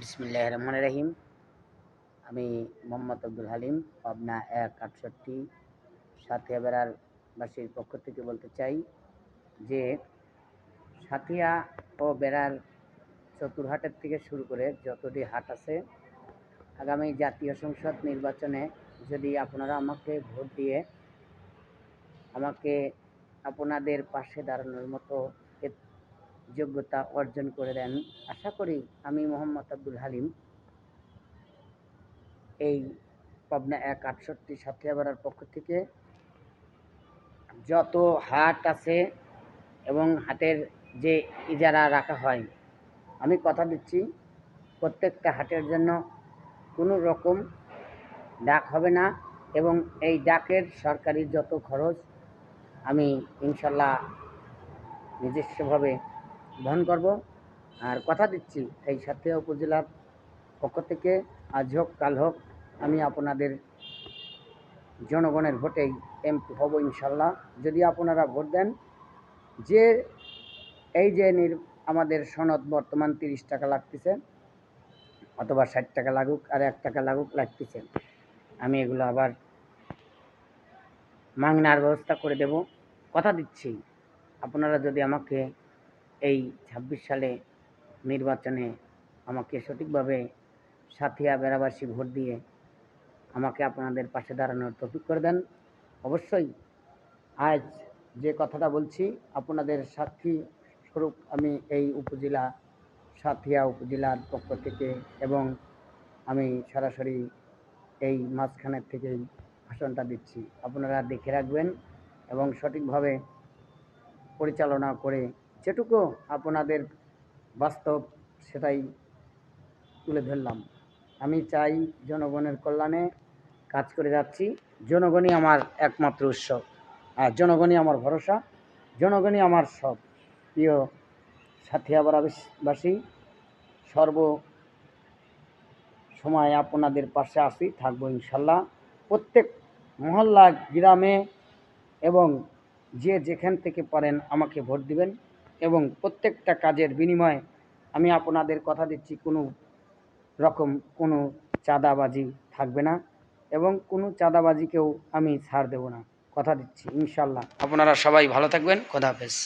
বিসমিল্লাহ রহমান রহিম। আমি মোহাম্মদ আব্দুল হালিম, পাবনা এক আটষট্টি সাথিয়া বেড়ার বাসীর পক্ষ থেকে বলতে চাই যে সাথিয়া ও বেড়ার চতুরহাটের থেকে শুরু করে যতটি হাট আছে, আগামী জাতীয় সংসদ নির্বাচনে যদি আপনারা আমাকে ভোট দিয়ে আমাকে আপনাদের পাশে দাঁড়ানোর মতো যোগ্যতা অর্জন করে দেন। আশা করি আমি মোহাম্মদ আব্দুল হালিম এই পাবনা এক আটষট্টি সাথিয়াবাড়ার পক্ষ থেকে যত হাট আছে এবং হাটের যে ইজারা রাখা হয়, আমি কথা দিচ্ছি, প্রত্যেকটা হাটের জন্য কোনো রকম ডাক হবে না এবং এই ডাকের সরকারি যত খরচ, আমি ইনশাল্লাহ নিজস্বভাবে বহন করব। আর কথা দিচ্ছি, এই সাথিয়া উপজেলার পক্ষ থেকে আজ হোক, কাল হোক, আমি আপনাদের জনগণের ভোটেই এমপি হব ইনশাল্লাহ। যদি আপনারা ভোট দেন, যে এই যে আমাদের সনদ বর্তমান তিরিশ টাকা লাগতেছে, অথবা ষাট টাকা লাগুক আর এক টাকা লাগুক, লাগতেছে। আমি এগুলো আবার মাংনার ব্যবস্থা করে দেব। কথা দিচ্ছি, আপনারা যদি আমাকে এই ছাব্বিশ সালে নির্বাচনে আমাকে সঠিকভাবে সাথিয়া বেড়াবাসী ভোট দিয়ে আমাকে আপনাদের পাশে দাঁড়ানোর তফিক করে দেন। অবশ্যই আজ যে কথাটা বলছি, আপনাদের সাক্ষী স্বরূপ আমি এই উপজেলা, সাথিয়া উপজেলার পক্ষ থেকে এবং আমি সরাসরি এই মাঝখানের থেকেই ভাষণটা দিচ্ছি। আপনারা দেখে রাখবেন এবং সঠিকভাবে পরিচালনা করে যেটুকু আপনাদের বাস্তব সেটাই তুলে ধরলাম। আমি চাই জনগণের কল্যাণে কাজ করে যাচ্ছি। জনগণই আমার একমাত্র উৎস। আর জনগণই আমার ভরসা। জনগণই আমার সব। প্রিয় সাথিয়াবাসী সর্ব সময় আপনাদের পাশে আসি থাকব ইনশাল্লাহ। প্রত্যেক মহল্লা, গ্রামে এবং যে যেখান থেকে পারেন আমাকে ভোট দিবেন। এবং প্রত্যেকটা কাজের বিনিময়ে আমি আপনাদের কথা দিচ্ছি, কোনো রকম কোনো চাঁদাবাজি থাকবে না এবং কোনো চাঁদাবাজিকেও আমি ছাড় দেব না। কথা দিচ্ছি ইনশাল্লাহ আপনারা সবাই ভালো থাকবেন, খোদা হাফেজ।